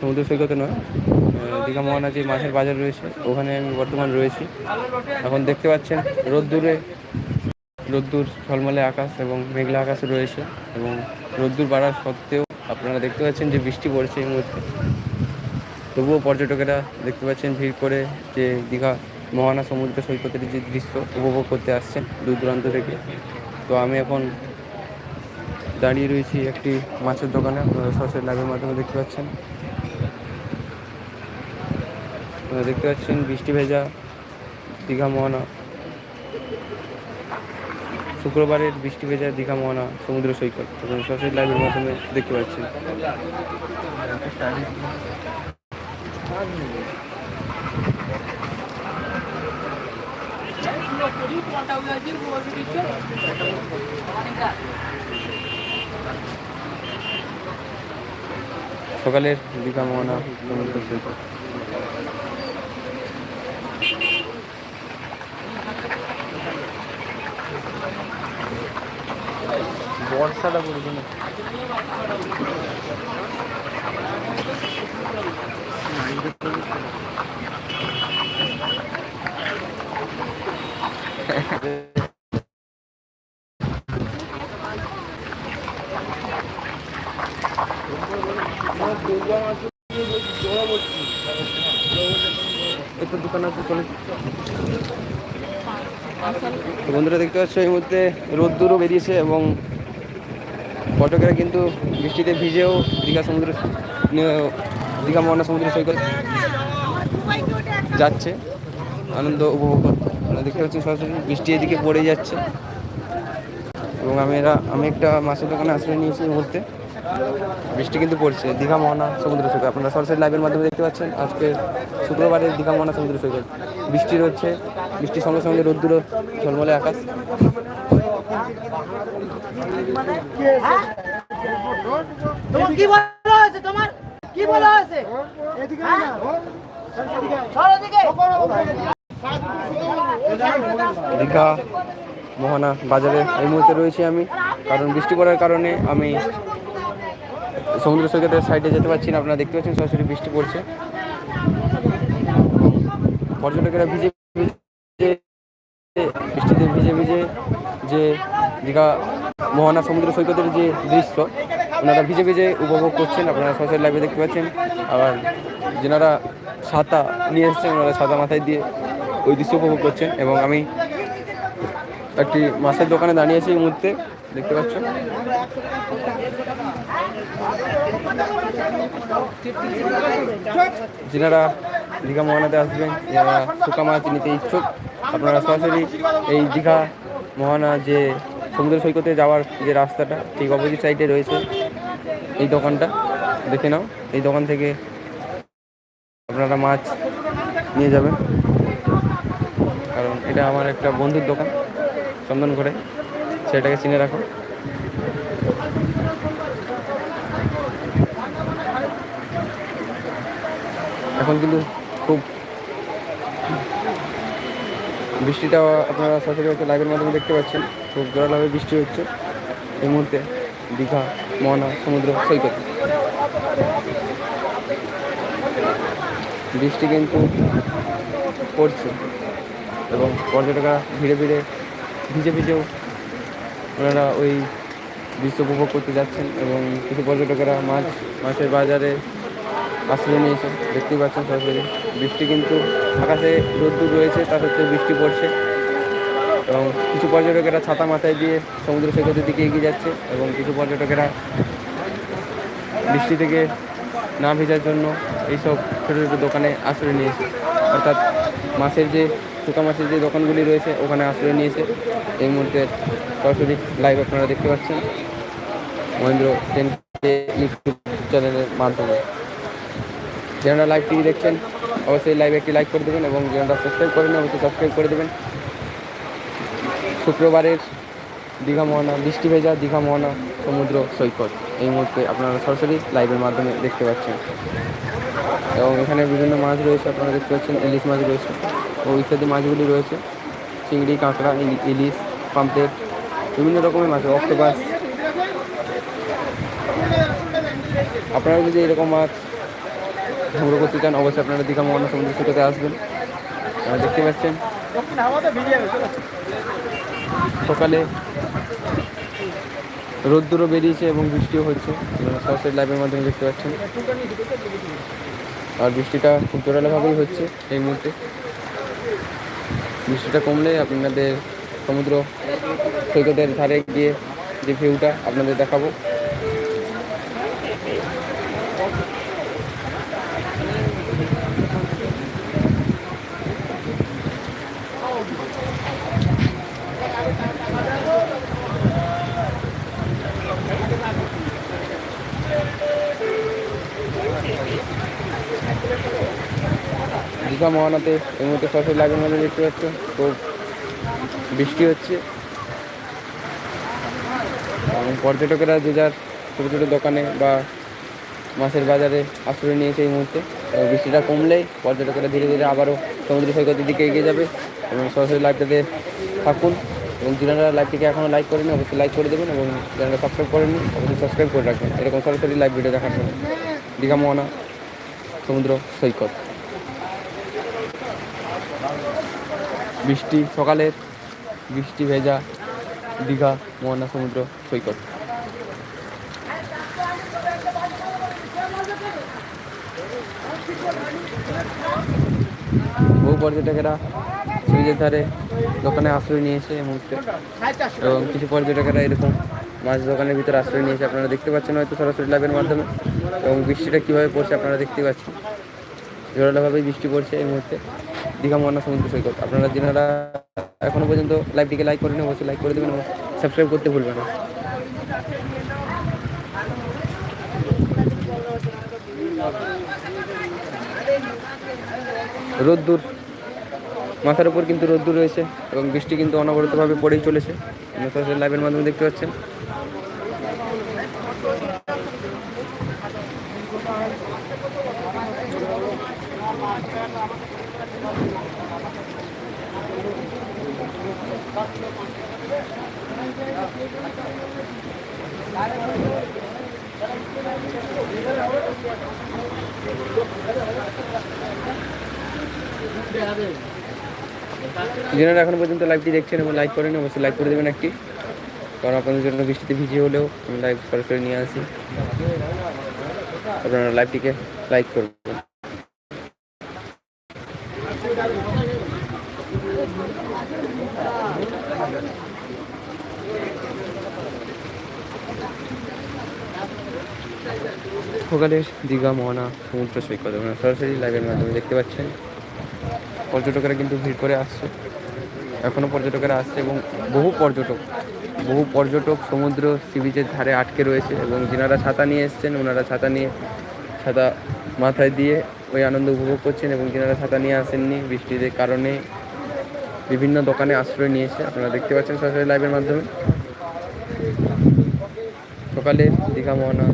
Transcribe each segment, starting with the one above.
সমুদ্র সৈকতে নয় দীঘা মোহনা যে মাছের বাজার রয়েছে, ওখানে আমি বর্তমান রয়েছি। এখন দেখতে পাচ্ছেন রোদ্দুরে, রোদ্দুর, ঝলমলে আকাশ এবং মেঘলা আকাশ রয়েছে এবং রোদ্দুর বাড়ার সত্ত্বেও আপনারা দেখতে পাচ্ছেন যে বৃষ্টি পড়ছে এই মুহূর্তে। তবুও পর্যটকেরা দেখতে পাচ্ছেন ভিড় করে যে দীঘা মহানা সমুদ্র সৈকতের যে দৃশ্য উপভোগ করতে আসছেন দূর দূরান্ত থেকে। তো আমি এখন দাঁড়িয়ে রয়েছি একটি মাছের দোকানে, আপনারা সরাসরি লাইভের মাধ্যমে দেখতে পাচ্ছেন। দেখতে পাচ্ছেন, বৃষ্টি ভেজা দীঘা মোহনা। শুক্রবারের বৃষ্টি ভেজা দীঘা মোহনা সমুদ্র সৈকত। আপনারা সরাসরি লাইভের মাধ্যমে দেখতে পাচ্ছেন। সকালের দীঘা মোহনা সমুদ্র সৈকত। বর্ষাটা পড়বে না দোকান বন্ধুরা দেখতে পাচ্ছ এই মুহূর্তে রোদ্দুরও বেরিয়েছে এবং পর্যটকেরা কিন্তু বৃষ্টিতে ভিজেও দীঘা সমুদ্র দীঘা মোহনা সমুদ্র সৈকত যাচ্ছে। আনন্দ উপভোগ করতে। আমরা দেখতে পাচ্ছি সরাসরি বৃষ্টি এদিকে পড়ে যাচ্ছে। এবং আমি এরা, আমি একটা মাছের দোকানে আশ্রয় নিয়েছি মুহূর্তে। বৃষ্টি কিন্তু পড়ছে। দীঘা মোহনা সমুদ্র সৈকত। আপনারা সরাসরি লাইভের মাধ্যমে দেখতে পাচ্ছেন, আজকে শুক্রবারের দীঘা মোহনা সমুদ্র সৈকত। বৃষ্টি হচ্ছে বৃষ্টির সঙ্গে সঙ্গে রোদ্দুরও ঝলমলে আকাশ। তোমার কি বলা হয়েছে? তোমার কি বলা হয়েছে? চলো দীঘা মোহনা বাজারে এই মুহূর্তে রয়েছি আমি। কারণ বৃষ্টি পড়ার কারণে আমি সমুদ্র সৈকতের সাইডে যেতে পারছি না। আপনারা দেখতে পাচ্ছেন সরাসরি বৃষ্টি পড়ছে। পর্যটকেরা ভিজে ভিজে বৃষ্টিতে ভিজে ভিজে যে দীঘা মোহনা সমুদ্র সৈকতের যে দৃশ্য, ওনারা ভিজে ভিজে উপভোগ করছেন। আপনারা সরাসরি লাইভে দেখতে পাচ্ছেন। আবার যেনারা ছাতা নিয়ে এসছেন, ওনারা ছাতা মাথায় দিয়ে ওই দৃশ্য উপভোগ করছেন এবং আমি একটি মাছের দোকানে দাঁড়িয়েছি এই মুহূর্তে। দেখতে পাচ্ছ? যেনারা দীঘা মোহনাতে আসবেন যারা শুকা মাছ নিতে ইচ্ছুক। আপনারা সরাসরি এই দীঘা মোহনা যে সমুদ্র সৈকতে যাওয়ার যে রাস্তাটা, ঠিক অপোজিট সাইডে রয়েছে এই দোকানটা। দেখে নাও, এই দোকান থেকে আপনারা মাছ নিয়ে যাবেন। কারণ এটা আমার একটা বন্ধুর দোকান চন্দন করে সেটাকে চিনে রাখো। এখন কিন্তু খুব বৃষ্টিটা আপনারা হয়তো লাইভের মাধ্যমে দেখতে পাচ্ছেন। খুব জোরালোভাবে বৃষ্টি হচ্ছে। এই মুহূর্তে দীঘা মোহনা সমুদ্র সৈকত। বৃষ্টি কিন্তু পড়ছে এবং পর্যটকরা ধীরে ধীরে ভিজে ভিজেও ওনারা ওই দৃশ্য উপভোগ করতে যাচ্ছেন এবং কিছু পর্যটকেরা মাছ, মাছের বাজারে আশ্রয় নিয়েছে দেখতেই পাচ্ছেন সরাসরি। বৃষ্টি কিন্তু আকাশে রোদ্দুর রয়েছে, তার হচ্ছে বৃষ্টি পড়ছে। এবং কিছু পর্যটকেরা ছাতা মাথায় দিয়ে সমুদ্র সৈকতের দিকে এগিয়ে যাচ্ছে এবং কিছু পর্যটকেরা বৃষ্টি থেকে না ভেজার জন্য এইসব ছোটো ছোটো দোকানে আশ্রয় নিয়েছে। অর্থাৎ মাছের যে, শুকা মাছের যে দোকানগুলি রয়েছে, ওখানে আশ্রয় নিয়েছে। এই মুহূর্তে সরাসরি লাইভ আপনারা দেখতে পাচ্ছেন মহেন্দ্র টেন ইউটিউব চ্যানেলের মাধ্যমে। যারা লাইভ টিভি দেখছেন, অবশ্যই লাইভ একটি লাইক করে দেবেন এবং যারা সাবস্ক্রাইব করেন অবশ্যই সাবস্ক্রাইব করে দেবেন। শুক্রবারের দীঘা মোহনা, বৃষ্টি ভেজা দীঘা মোহনা সমুদ্র সৈকত। এই মুহূর্তে আপনারা সরাসরি লাইভের মাধ্যমে দেখতে পাচ্ছেন। এবং এখানে বিভিন্ন মাছ রয়েছে, আপনারা দেখতে পাচ্ছেন, ইলিশ মাছ রয়েছে ও ইত্যাদি মাছগুলি রয়েছে। চিংড়ি, কাঁকড়া ইলিশ, পাম্পলেট, বিভিন্ন রকমের মাছ অক্টোপাস আপনারা যদি এরকম মাছ সংগ্রহ করতে চান, অবশ্যই আপনারা দীঘা মোহনা সমুদ্র সৈকতে আসবেন। দেখতে পাচ্ছেন। সকালে রোদ্দুরও বেরিয়েছে এবং বৃষ্টিও হচ্ছে। সরাসরি লাইভের মাধ্যমে দেখতে পাচ্ছেন। আর বৃষ্টিটা খুব জোরালোভাবেই হচ্ছে এই মুহূর্তে। বৃষ্টিটা কমলে আপনাদের সমুদ্র সৈকতের ধারে গিয়ে যে ভিউটা আপনাদের দেখাবো। দীঘা মহানাতে এই মুহূর্তে সরাসরি লাইভের মধ্যে দেখতে পাচ্ছ। তো বৃষ্টি হচ্ছে। এবং পর্যটকেরা যে যার ছোটো ছোটো দোকানে বা মাছের বাজারে আশ্রয় নিয়েছে এই মুহূর্তে। বৃষ্টিটা কমলেই পর্যটকেরা ধীরে ধীরে আবারও সমুদ্র সৈকতের দিকে এগিয়ে যাবে এবং সরাসরি লাইভটাতে থাকুন। এবং যারা লাইভটিকে এখনও লাইক করেনি, অবশ্যই লাইক করে দেবেন এবং যারা সাবস্ক্রাইব করেননি, অবশ্যই সাবস্ক্রাইব করে রাখবেন। এরকম সরাসরি লাইভ ভিডিও দেখার জন্য। দীঘা মোহনা সমুদ্র সৈকত। বৃষ্টি সকালের বৃষ্টি ভেজা দীঘা, মোহনা সমুদ্র, সৈকত। বহু পর্যটকেরা সুইজের ধারে দোকানে আশ্রয় নিয়েছে এই মুহূর্তে। এবং কিছু পর্যটকেরা এরকম মাছ দোকানের ভিতরে আশ্রয় নিয়েছে। আপনারা দেখতে পাচ্ছেন হয়তো সরাসরি লাইভের মাধ্যমে। এবং বৃষ্টিটা কীভাবে পড়ছে আপনারা দেখতে পাচ্ছেন। জোরালোভাবেই বৃষ্টি পড়ছে এই মুহূর্তে। দীঘা মোহনা সমুদ্র সৈকত। আপনারা যারা এখনও পর্যন্ত লাইভটিকে লাইক করেন অবশ্যই লাইক করে দেবেন সাবস্ক্রাইব করতে ভুলবেন না। রোদ্দুর, মাথার উপর কিন্তু রোদ্দুর রয়েছে এবং বৃষ্টি কিন্তু অনবরতভাবে পড়েই চলেছে। লাইভের মাধ্যমে দেখতে পাচ্ছেন। যারা এখনও পর্যন্ত লাইভটি দেখছেন এবং লাইক করেন অবশ্যই লাইক করে দেবেন একটি। কারণ আপনাদের জন্য বৃষ্টিতে ভিজে হলেও আমি লাইভ সরাসরি নিয়ে আসি। আপনারা লাইভটিকে লাইক করবেন। সকালের দীঘা, মোহনা, সমুদ্র সৈকত সরাসরি লাইভের মাধ্যমে দেখতে পাচ্ছেন। পর্যটকেরা কিন্তু ভিড় করে আসছে। এখনও পর্যটকেরা আসছে এবং বহু পর্যটক বহু পর্যটক সমুদ্র সি বিচের ধারে আটকে রয়েছে এবং যেনারা ছাতা নিয়ে এসছেন, ওনারা ছাতা নিয়ে, ছাতা মাথায় দিয়ে ওই আনন্দ উপভোগ করছেন এবং যেনারা ছাতা নিয়ে আসেননি, বৃষ্টির কারণে বিভিন্ন দোকানে আশ্রয় নিয়েছে। আপনারা দেখতে পাচ্ছেন সরাসরি লাইভের মাধ্যমে। সকালে দীঘা, মোহনা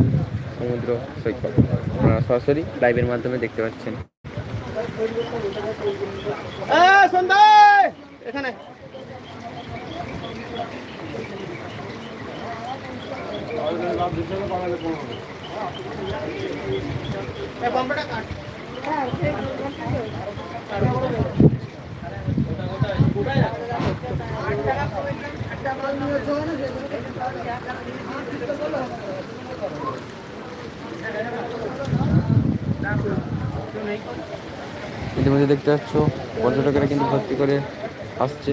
সমুদ্র সৈকত আপনারা সরাসরি লাইভের মাধ্যমে দেখতে পাচ্ছেন সন্ধ্যা এখানে এই বম্বেটা কাট ইতিমধ্যে দেখতে পাচ্ছ পর্যটকেরা কিন্তু ভর্তি করে আসছে।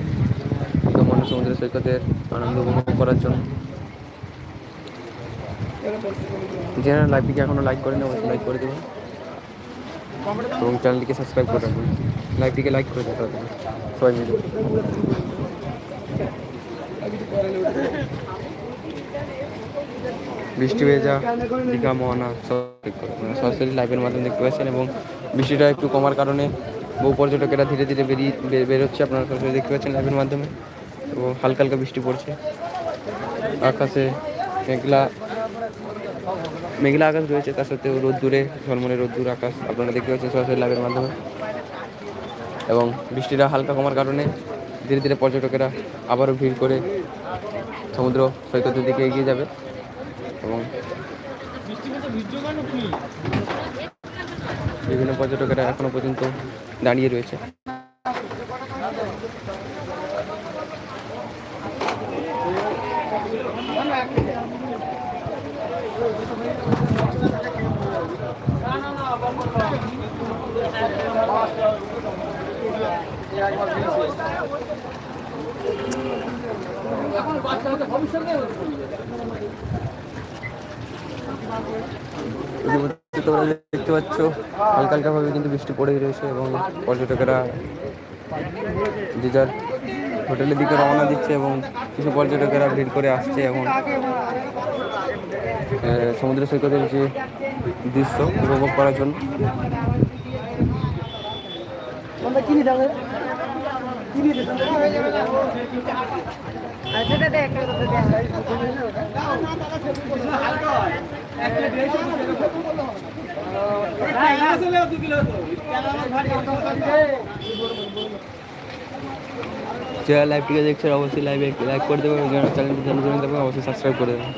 দমন সমুদ্র সৈকতের আনন্দ উপভোগ করার জন্য। যারা লাইভটিকে এখনও লাইক করেন অবশ্যই লাইক করে দেবেন। এবং চ্যানেলটিকে সাবস্ক্রাইব করে রাখবেন। লাইভটিকে লাইক করে দেবেন। তাড়াতাড়ি, সবাই মিলে। বৃষ্টি ভেজা দীঘা মোহনা সরাসরি লাইভের মাধ্যমে দেখতে পাচ্ছেন এবং বৃষ্টিটা একটু কমার কারণে বহু পর্যটকেরা ধীরে ধীরে বেরিয়ে বেরোচ্ছে আপনারা সরাসরি দেখতে পাচ্ছেন লাইভের মাধ্যমে। এবং হালকা হালকা বৃষ্টি পড়ছে। আকাশে মেঘলা মেঘলা আকাশ রয়েছে তার সত্ত্বেও রোদ্দুরে, ঝলমলে রোদ্দুর আকাশ আপনারা দেখতে পাচ্ছেন সরাসরি লাইভের মাধ্যমে। এবং বৃষ্টিটা হালকা কমার কারণে ধীরে ধীরে পর্যটকেরা আবারও ভিড় করে সমুদ্র সৈকতের দিকে এগিয়ে যাবে। এবং বিভিন্ন পর্যটকেরা এখনও পর্যন্ত দাঁড়িয়ে রয়েছে। ইতিমধ্যে তোমরা দেখতে পাচ্ছ হালকা হালকা ভাবে কিন্তু বৃষ্টি পড়েই রয়েছে এবং পর্যটকেরা যে যার হোটেলের দিকে রওনা দিচ্ছে এবং কিছু পর্যটকেরা ভিড় করে আসছে এবং সমুদ্র সৈকতের যে দৃশ্য উপভোগ করার জন্য। যারা লাইভটিকে দেখছে, অবশ্যই লাইভে লাইক করে দেবেন চ্যানেলটি জানতে থাকবেন অবশ্যই সাবস্ক্রাইব করে দেবেন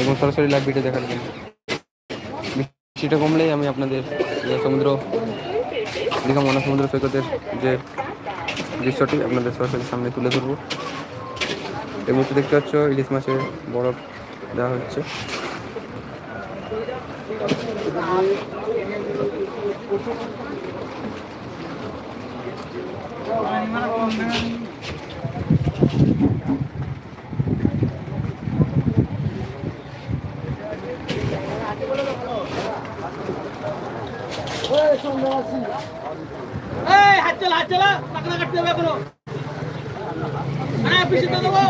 এবং সরাসরি লাইভ ভিডিও দেখার জন্য। বৃষ্টিটা কমলেই আমি আপনাদের সমুদ্র, দীঘা মনা সমুদ্র সৈকতের যে দৃশ্যটি আপনাদের সরাসরি সামনে তুলে ধরবো। এই মুহূর্তে দেখতে পাচ্ছ ইলিশ মাছের বরফ দেওয়া হচ্ছে। হাত চালা হাত চালা টাকা কাটতে হবে এখনও। হ্যাঁ পিছিয়ে তো দেবো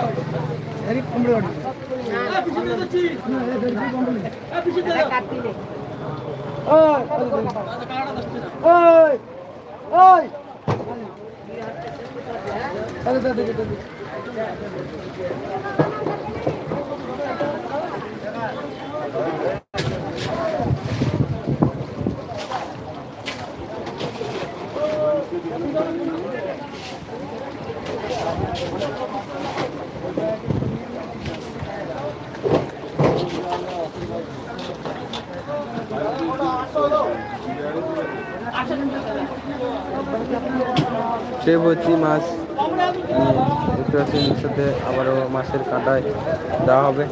হ্যাঁ পিছিয়ে তো দিচ্ছি হ্যাঁ পিছিয়ে তো দাও ওই ওই সে ভর্তি মাছ দেখতে পাচ্ছেন এর সাথে আবারও মাছের কাঁটায় দেওয়া হবে।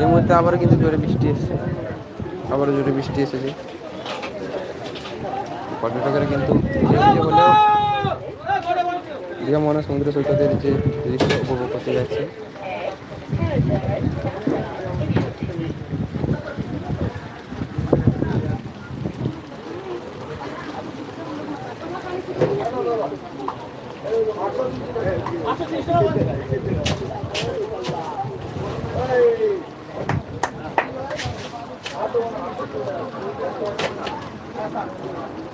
এই মুহূর্তে আবারও কিন্তু জোরে বৃষ্টি এসছে। আবারও জোরে বৃষ্টি এসেছে। পর্যটকেরা কিন্তু হলেও দীঘা সমুদ্র সৈকতের যে দৃশ্য উপভোগ করতে যাচ্ছে। কাটা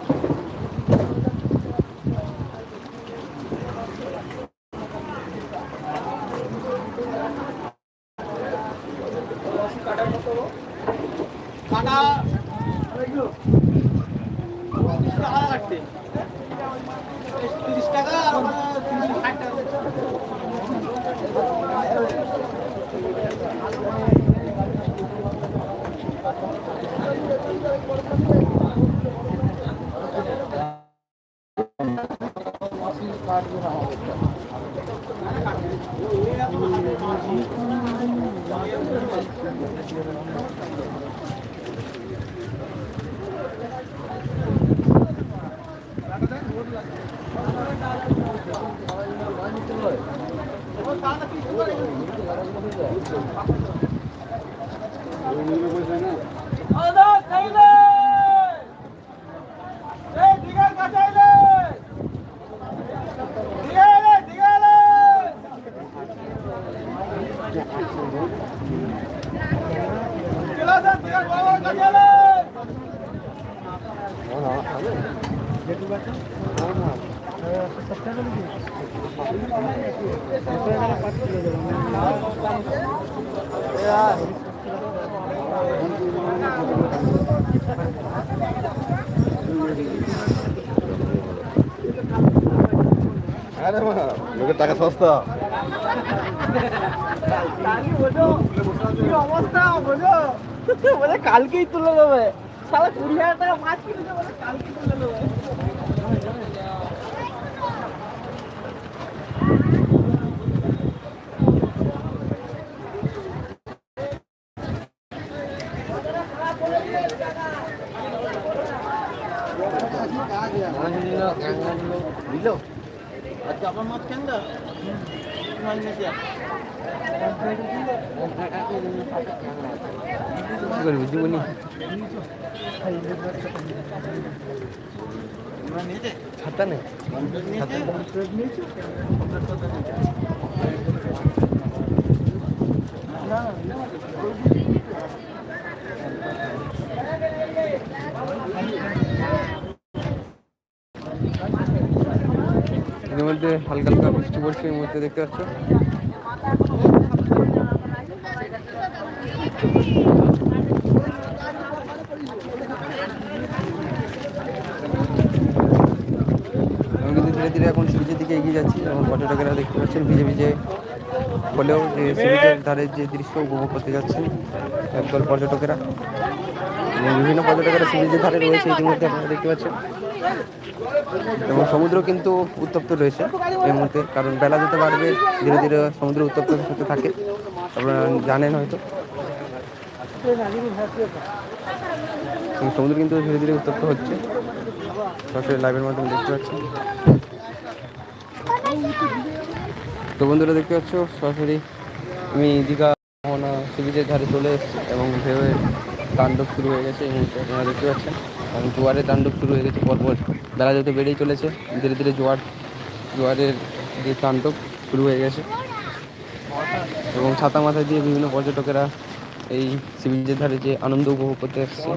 আরে লোকের টাকা সস্তা। অবস্থা বলে কালকেই তুলে দেবে। সালা কুড়ি হাজার টাকা মাছ কিনেছে বলে কালকে তুলে আপনার মাছ কেন মাছ নিয়েছে করবি জীবনী ছাতা নেই এর মধ্যে হালকা হালকা বৃষ্টি পড়ছে এর মধ্যে দেখতে পাচ্ছ। ধীরে ধীরে এখন সূর্যের দিকে এগিয়ে যাচ্ছি এবং পর্যটকেরা দেখতে পাচ্ছেন ভিজে ভিজে হলেও যে সূর্যের ধারের যে দৃশ্য উপভোগ করতে যাচ্ছেন একদল পর্যটকেরা এবং বিভিন্ন পর্যটকেরা সূর্যের ধারে রয়েছে ইতিমধ্যে আপনারা দেখতে পাচ্ছেন। এবং সমুদ্র কিন্তু উত্তপ্ত রয়েছে এর মধ্যে কারণ বেলা যেতে পারবে, ধীরে ধীরে সমুদ্র উত্তপ্ত হতে থাকে। আপনারা জানেন হয়তো। সমুদ্র কিন্তু ধীরে ধীরে উত্তপ্ত হচ্ছে। লাইভের মাধ্যমে দেখতে পাচ্ছি তো বন্ধুরা দেখতে পাচ্ছ? সরাসরি আমি দীঘা মোহনা সি বিচের ধারে চলে এসেছি এবং ভেবে তাণ্ডব শুরু হয়ে গেছে এই মুহূর্তে আপনারা দেখতে পাচ্ছেন। এবং জোয়ারের তাণ্ডব শুরু হয়ে গেছে, পরপর বেলা যত বেড়েই চলেছে, ধীরে ধীরে জোয়ার, জোয়ারের যে তাণ্ডব শুরু হয়ে গেছে। এবং ছাতা মাথায় দিয়ে বিভিন্ন পর্যটকেরা এই সি ধারে যে আনন্দ উপভোগ করতে এসছে।